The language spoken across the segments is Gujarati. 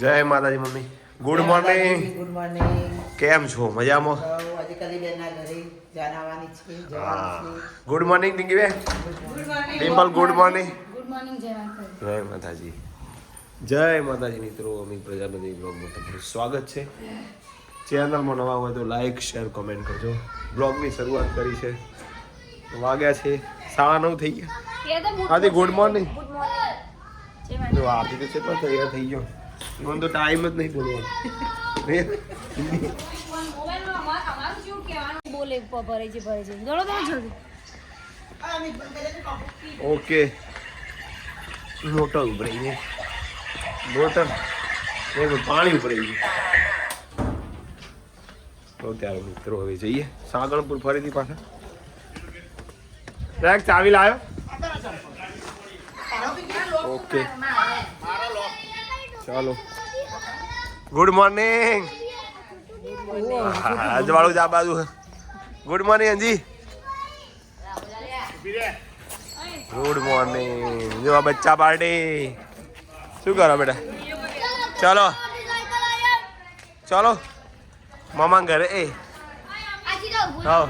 જય માતાજી mummy. Good morning good morning કેમ છો? મજામાં? આજે કલી બેનના ઘરે જાન છે ગુડ મોર્નિંગ પિંકી બેન. Dimple good morning good morning જય માતાજી. જય માતાજી. મિત્રો અમિત પ્રજાપતિ બ્લોગમાં તમારું સ્વાગત છે. ચેનલમાં નવા હોય તો લાઈક શેર કોમેન્ટ કરજો. બ્લોગની શરૂઆત કરી છે. વાગ્યા છે સાડા નવ થઈ ગયા. આદિ ગુડ મોર્નિંગ ગુડ મોર્નિંગ જો આરતી તો છે પણ તૈયાર થઈ ગયો. મને તો ટાઈમ જ નહીં બોલવાનો. બોલે ભરે છે ભરે છે. દોડો દોડો જલ્દી. ઓકે મોટર ઉભરાઈ છે મોટર. એનું પાણી ઉભરાઈ છે તો ત્યારે મિત્રો હવે જઈએ. સાગણપુર ફરીથી પાછા. ટ્રેક ચાવી લાવ્યો. ઓકે ચાલો. ગુડ મોર્નિંગ અજવાળું જ આ બાજુ. Good morning Anji good morning જો બચ્ચા પાર્ટી શું કરો બેટા? ચાલો. ચાલો. મામા ઘરે એ. હા.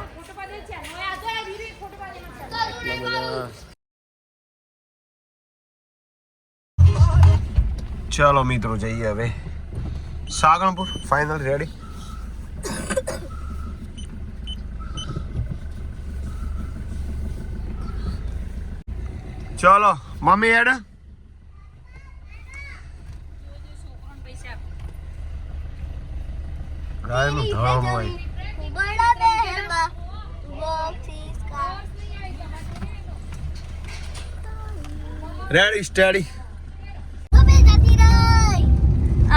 ચાલો મિત્રો જઈએ હવે. સાગણપુર ફાઈનલ રેડી ચાલો મમ્મી એડ રાયનું રેડી સ્ટેડી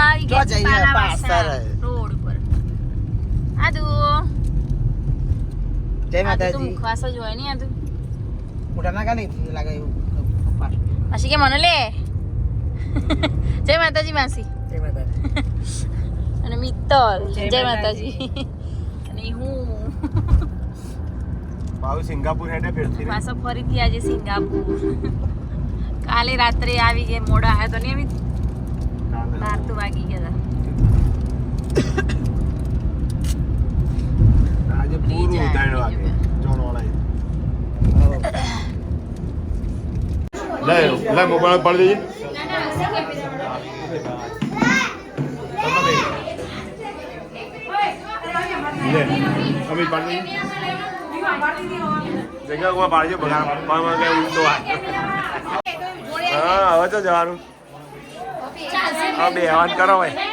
આવી જો જઈએ ગયા રોડ ઉપર. આદુ. જય માતાજી. મુખવાસ જ હોય ને આદુ. મોટા ના કાને લાગે માસી કે મને લે. જય માતાજી માસી. જય માતાજી. અને મિત્તલ. જય માતાજી. અને હું. બાબુ સિંગાપુર હેડે ફેરથી પાછો ફરીથી આજે સિંગાપુર. કાલે રાત્રે આવી ગયા મોડા આવ્યા તો નહીં આવી? બાર તો વાગી ગયા. આજે પૂરું ત્રણ વાગે જોણ વાળા લે લે મોબાઈલ પાડી દેજે. લે અમે પાડી જગ્યા કોઈ પાડજો બધા પણ કે ઉલટો હા હવે તો જવાનું. હા બે હવાન કરો ભાઈ.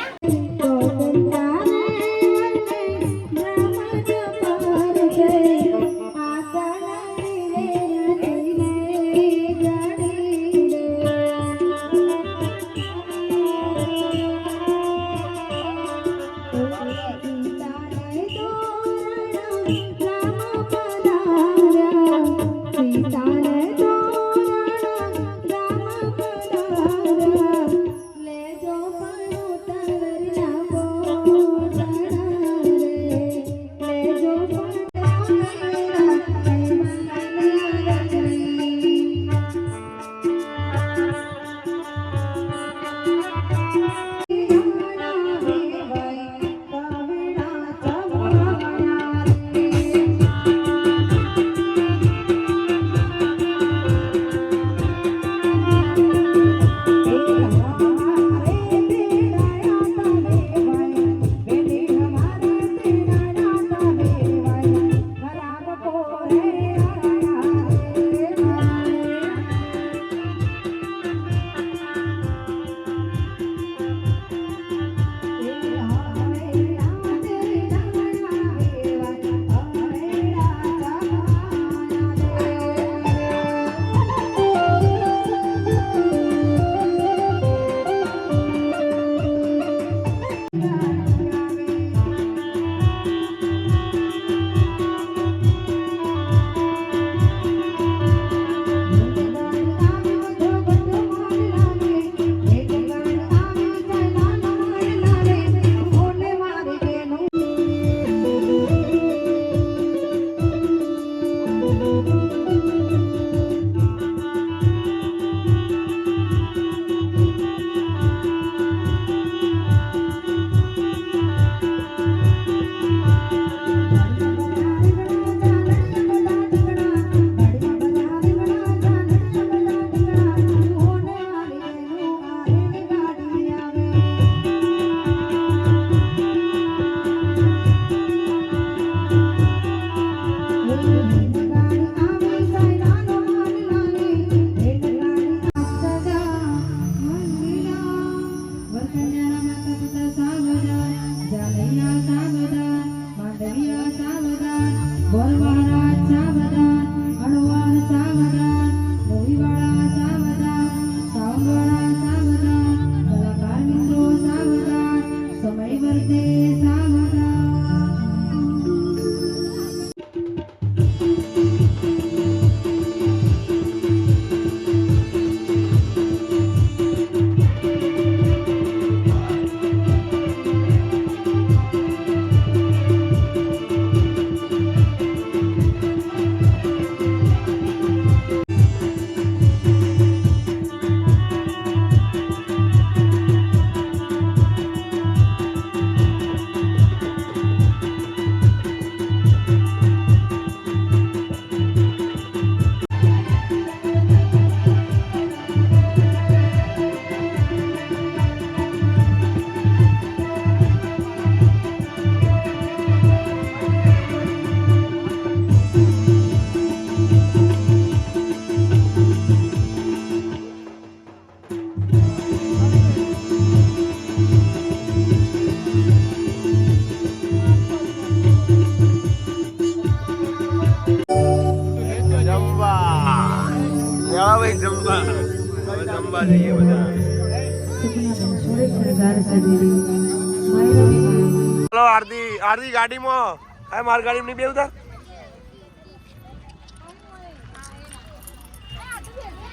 આરતી ગાડીમાં. મારી ગાડીમાં નહીં બેવતા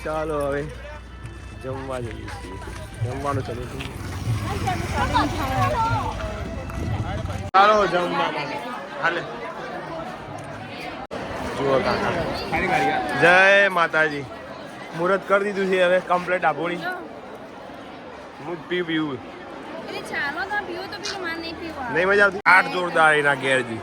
ચાલો હવે જમવા જઈએ છીએ. જમવાનું ચાલુ ચાલો જય માતાજી. મુહૂર્ત કરી દીધું છે હવે કમ્પ્લેટ આભોળી હું પીવું નહીં મજા આવતી? આઠ જોરદાર એના ઘેરજી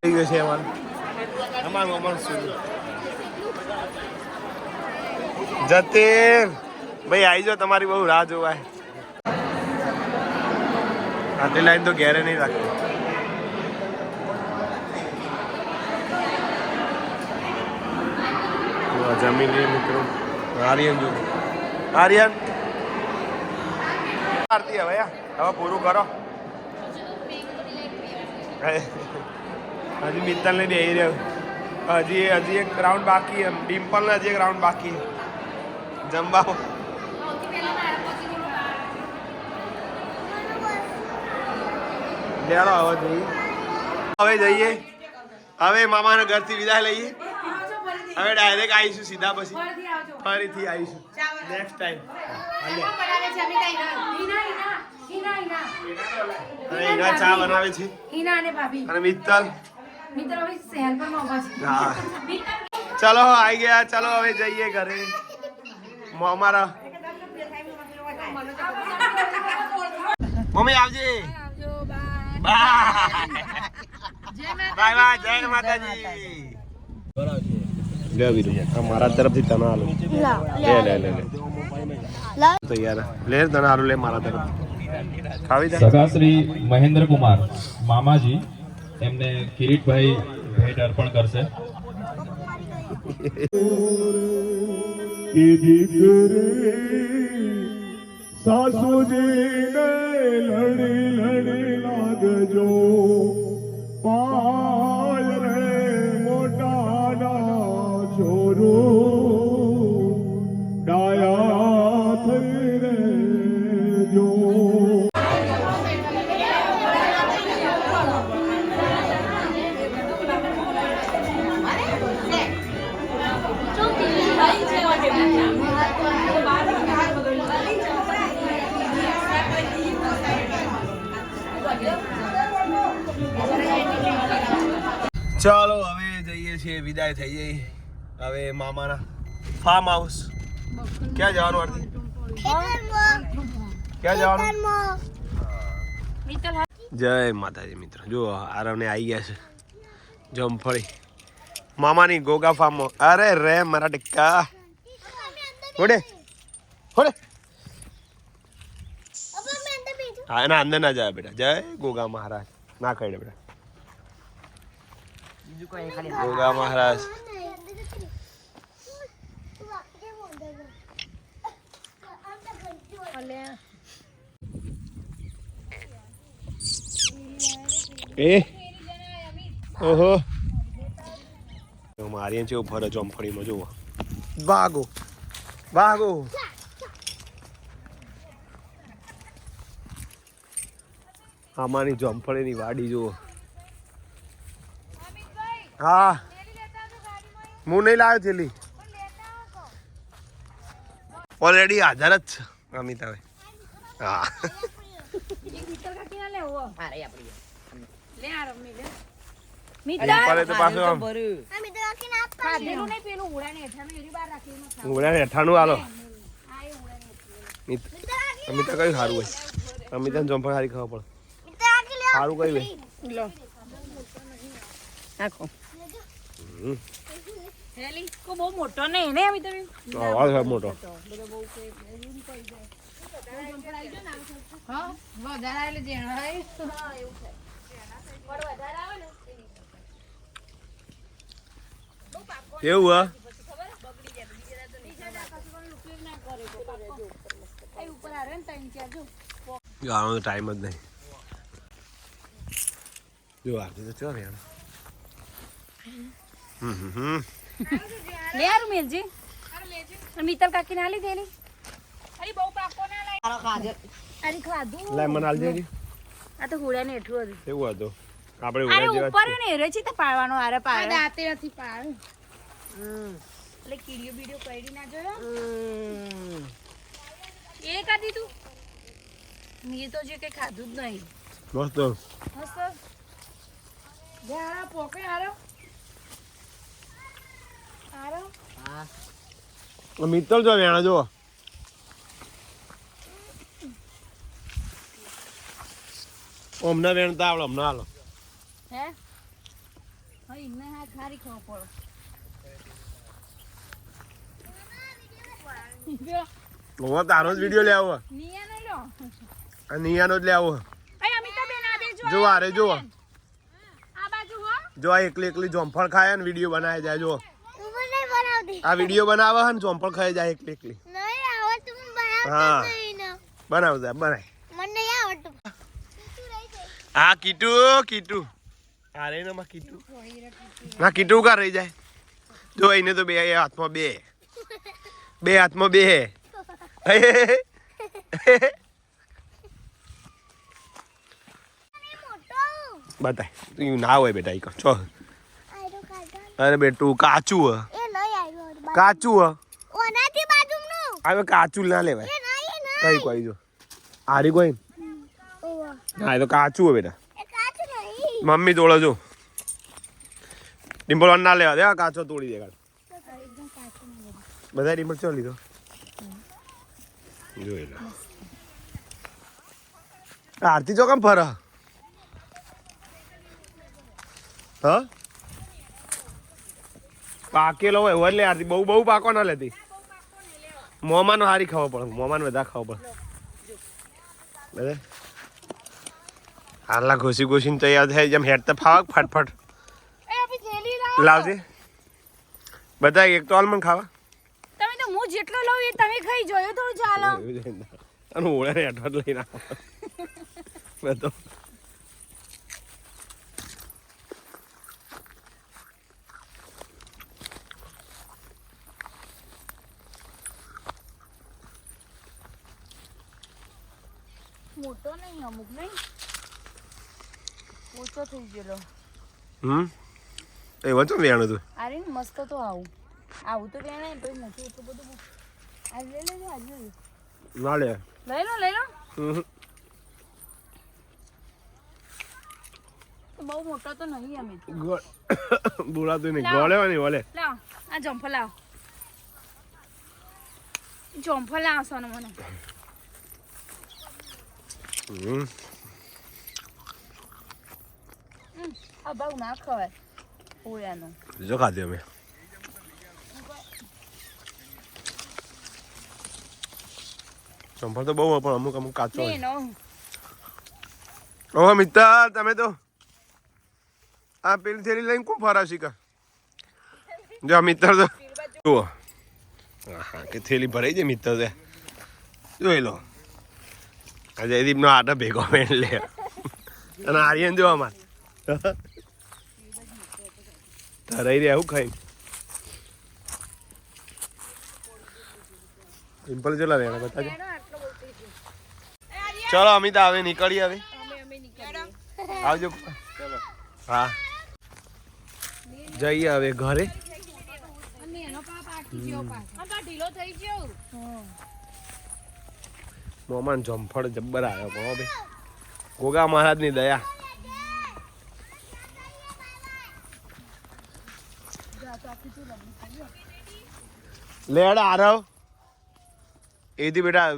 થઈ ગયું છે અમારે અમારું અમારું શું? જતીન ભાઈ આવી જાઓ તમારી બહુ રાહ જોવાય. આટલી લાઈન તો ઘેરે નહીં રાખતી જો આ જમી લઈએ મિત્રો. આર્યન જો. આર્યન. આરતી હવે. હવે પૂરું કરો. હજી મિત્તલ ને બેહી રહ્યો. હજી હજી એક રાઉન્ડ બાકી એમ. ડિમ્પલ ને હજી એક રાઉન્ડ બાકી જમવા. લેડો હવે જઈએ. હવે જઈએ. હવે મામાના ઘરથી વિદાય લઈએ. હવે ડાયરેક્ટ આવીશું સીધા પછી. ફરીથી આવીશું. નેક્સ્ટ ટાઈમ અને એના ચા બનાવે છે. હિના અને ભાભી. અને મિત્તલ. મિત્રો હવે શહેર પર ઊભા છે. હા. ચલો આવી ગયા. ચલો હવે જઈએ ઘરે. અમારા મમ્મી આવજે. બાય. બાય. બાય જય માતાજી. લે વીરુ. મારા તરફથી તને આલુ. લે લે લે. લે તૈયાર. લે તને આલુ લે મારા તરફથી. ખાવી દે. સગા શ્રી મહેન્દ્ર કુમાર મામાજી એમને કિરીટભાઈ ભેટ અર્પણ કરશે. સાસુજીને લડી લડી લાગજો. પાય ચાલો હવે જઈએ છીએ વિદાય થઈ જઈએ હવે મામાના ફાર્મ હાઉસ ક્યાં જવાનું આરતી? ક્યાં જવાનું? જય માતાજી મિત્ર. જો આરવને આવી ગયા છે જમફળી. મામાની ગોગા ફાર્મ અરે રે મારા ટિક્કા હોડે હોડે. હા એના અંદર ના જાય બેટા. જય ગોગા મહારાજ. ના કહીને બેટા. ગોગા મહારાજ. એ? ઓહો. મારી છે ફરે ચોમફળીમાં જુઓ. ભાગો ભાગો આમાંની ચોમફળીની વાડી જુઓ. હા. હું નહીં લાવ્યો થેલી ઓલરેડી હાજર જ છે અમિતાભાઈ હા. લે આ રમી લે. પડે તો પાછું આમ. ખાધેલું નહીં પેલું ઉડાને હેઠાનું એરી બહાર રાખેલું નથી. ઉડા હેઠાનું હાલો. મિત- અમિતા કયું સારું હોય? અમિતાને ચોંપડ સારી ખબર પડે. સારું કયું કો બહુ મોટો નહીં ને અમે તમે? મોટો. હા વધારે એટલે જેણ આવે ને ટાઈમ જ નહીં. જો આજે તો ચો હમ હમ. લે હારું મેલજી. અને મિત્તલ કાકી ના લીધેલી અરે બહુ પાકો ના લાય અરે ખાધું. લે મને આલજે હજી. આ તો હુડા ને હેઠું હતું. એવું હતું. આપણે અરે ઉડા જેવા જ ઉપર ને રેચી તો પાડવાનો આરે આ પાડે. દાંતે નથી પાડ. એટલે કીડીઓ બીડીઓ કરી ના જોયો? હમ. એ કા તું? મેં તો જે કઈ ખાધું જ નહીં. છે. મસ્ત. મસ્ત? જા પોકે આરો હા. મિત્તલ જો વેણા જો અમને વેણતા આવડે અમને હાલો. હે? હા ઇને હા ખારી ખાવ પડો. હવે તારો જ વીડિયો લે આવો નિયા નહીં લો. આ નિયાનો જ લે આવો એ અમિતા બેન આ દેજો જો આરે જો આ બાજુ હો. જો આ એકલી એકલી જોમફળ ખાય ને વીડિયો બનાવી જાય જો આ વીડિયો બનાવે હે ને જોમફળ ખાઈ જાય એકલી એકલી. નહીં આવડતું બનાવતા. નહીં બનાવ જા બનાય. મને નહીં આવડતું. રહી જાય હા કીટુ કીટુ. આ રે ને માં કીટુ. ના કીટુ કા રહી જાય? જો એને તો બે હાથમાં બે. બે હાથમાં બે. હે બતાય. તું ના હોય બેટા એક છો અરે બેટું કાચું હ. કાચું હ? ઓનાથી બાજુમનું? હવે કાચું ના લેવાય. કઈ કોઈ જો. આરી કોઈ? ના એ તો કાચું હે બેટા. મમ્મી તોડો જો. ડિમ્પલ ના લેવા દે આ કાચો તોડી દે બધા ડિમ્પલ ચો લીધો? જોઈ લો આરતી જો કેમ ફર? હ? પાકેલો હોય એટલે લે આરતી. બહુ બહુ પાકો ના લેતી. મોમાનો હારી ખાવો પડે. મોમાન વધારે ખાવો પડે. બધા હાલા ઘોસી ઘોસીને તૈયાર થાય જેમ હેડ તો ફાવક ફટફટ. લાવજે. બધા એક તો આલમંડ ખાવા. તમે તો હું જેટલો લઉં એ તમે ખાઈ જોયો થોડું ચાલો. અને ઓળે હેઠળ લઈને આવો. બધો મોટો નહીં અમુક નહીં? ઓછો થઈ ગયેલો. હમ? એ વચો વેણ હતું અરે મસ્ત તો આવું. આવું તો બેને તો મોટું એટલું બધું આ લઈ લેજો આજ લઈ લો. ના લે. લઈ લો લઈ લો. બહુ મોટો તો નહીં અમે. બોલાતું નહીં. ગોળે હોય ને લાવ. આ જમ્ફો લાવ. જમ્ફો લાવ સોનું મને હમ આ ભાવ ના ખવાય ઓયાનો જો ખાધી અમે સંભાળ તો બહુ પણ અમુક અમુક કાચો ઓહો મિત્ર તમે તો આ પેલી થેલી લઈને કોણ ફરાશી કર જો મિત્ર તો જુઓ હા કે થેલી ભરાઈ જાય મિત્ર તે જોઈ લો જયદીપનો આટો ભેગો મેન લે. અને આર્યન જોવા અમાર ધરાઈ રહ્યા એવું ખાઈ. સિમ્પલ ચલા રહ્યા બતાજો. ચલો અમિત આવે નીકળી હવે. આવજો. ચલો હા. જઈએ હવે ઘરે. અને એનો પાપ આટલી ગયો પાછો. આ ઢીલો થઈ ગયો. મોમાન જમફળ જબ્બર આવ્યો હો ભાઈ. ગોગા મહારાજની દયા. લેડ આરવ. એથી બેટા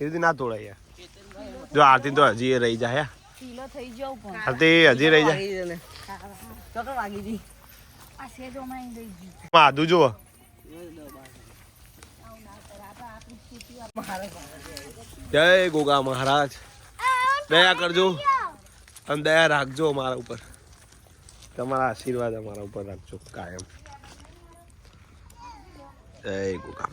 એથી ના તોડાય જો આરતી તો હજી રહી જાય આરતી હજી રહી જાય. માધુ જુઓ. જય ગોગા મહારાજ. દયા કરજો. અને દયા રાખજો અમારા ઉપર. તમારા આશીર્વાદ અમારા ઉપર રાખજો, કાયમ. જય ગોગા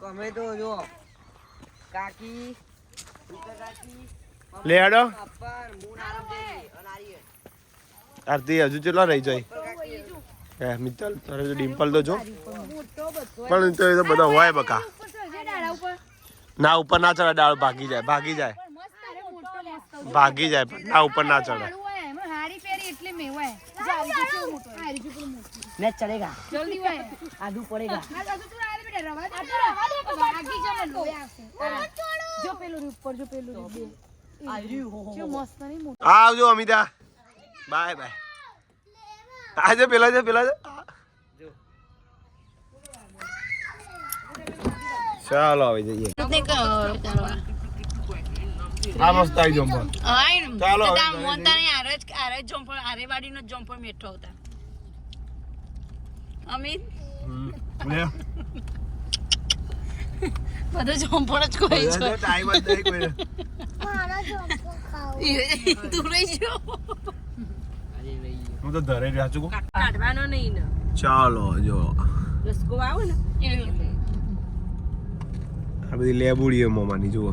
કમે તો જો. કાકી લે હેડો. આરતી હજુ ચેટલા રહી જાય? મિત્તલ તારે તો ડિમ્પલ તો જો. પણ તો એ તો બધા હોય બકા. ના ઉપર ના ચડે ડાળ ભાગી જાય ભાગી જાય. ભાગી જાય. પણ ના ઉપર ના ચડે. ચડેગા. જલ્દી પડેગા. ના રવા દે જા ને આવશે જો પેલું ઉપર જો પેલું બે આવજો અમિતા બાય બાય આજે પેલા છે પેલા છે ચાલો આવી જઈએ આ મસ્ત આવી જમ્પર ચાલો હવે ઘરે જઈએ. અમિત હમ. લે. બધો જોંપડ જ કોઈ છે તો જ નહીં કોઈને. મારા ચોખ્ખો ખાવું તું રહી ગયો. હું તો ધરે રહ્યા છું કાઢવાનો નહીં ને. ચાલો જો. રસકો આવો ને. આ બધી લેબુડીઓ મોમાની જુઓ.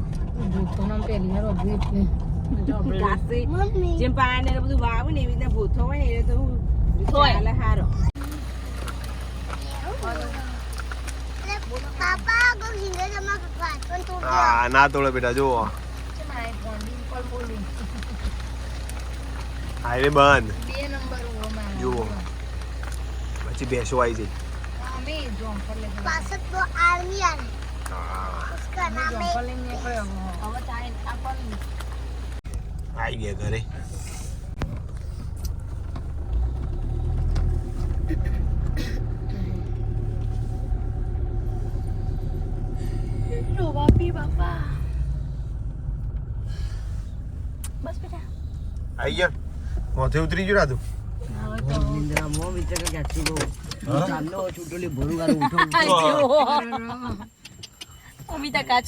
ગાસે મમ્મી. જેમ પાણી ને બધું વાવું ને એવી રીતે ભૂથો હોય ને એ તો ચાલે હારો પાપા આગળ હિંગે જમા વાત પણ તું હા ના તોડે બેટા જુઓ. હાઈવે બંધ. જુઓ. પછી બેસો આવી જઈ. આવી. ગયા લે આવી ગયા. મોથે ઉતરી ગયું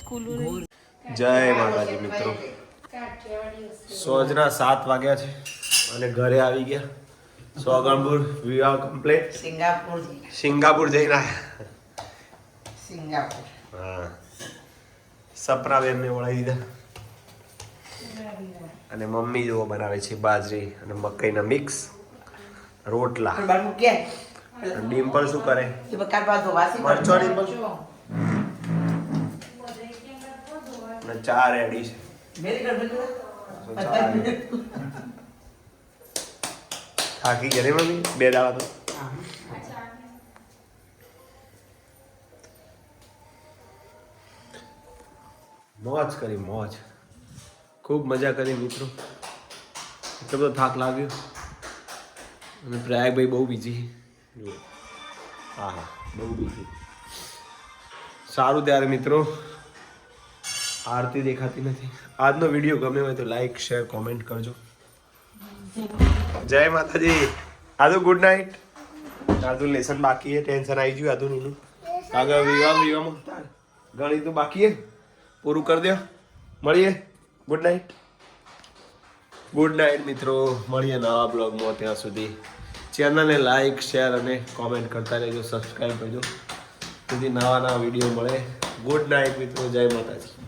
ખુલ્લું જય માતાજી મિત્રો. સોજના સાત વાગ્યા છે અને ઘરે આવી ગયા. સોગણપુર વિવાહ કમ્પ્લેટ સિંગાપુર સિંગાપુર જઈને આવ્યા સિંગાપુર. હા. સપના બેનને ઓળાવી દીધા. અને મમ્મી જેવો બનાવે છે બાજરી અને મકાઈના મિક્સ રોટલા. ડિમ્પલ શું કરે? મરચો ડિમ્પલ? અને ચા રેડી છે. થાકી ગયા મમ્મી? બે દાડા તો. મોજ કરી મોજ. ખૂબ મજા કરી મિત્રો. એટલો બધો થાક લાગ્યો. અને પ્રયાગભાઈ બહુ બીજી હા હા, બહુ બીજી સારું ત્યારે મિત્રો. આરતી દેખાતી નથી. આજનો વીડિયો ગમે હોય તો લાઈક શેર કોમેન્ટ કરજો. જય માતાજી. આદુ ગુડ નાઇટ આદુ લેસન બાકી છે. ટેન્શન આવી ગયું આદુ નીનું આગળ વિવાહ, વિવાહમાં ગણિત તો બાકી છે. પૂરું કરી દો મળીએ. ગુડ નાઇટ ગુડ નાઇટ મિત્રો. મળીએ નવા બ્લોગમાં ત્યાં સુધી. ચેનલને લાઇક શેર અને કોમેન્ટ કરતા રહેજો સબસ્ક્રાઈબ કરજો. તેથી નવા નવા વીડિયો મળે. ગુડ નાઇટ મિત્રો. જય માતાજી.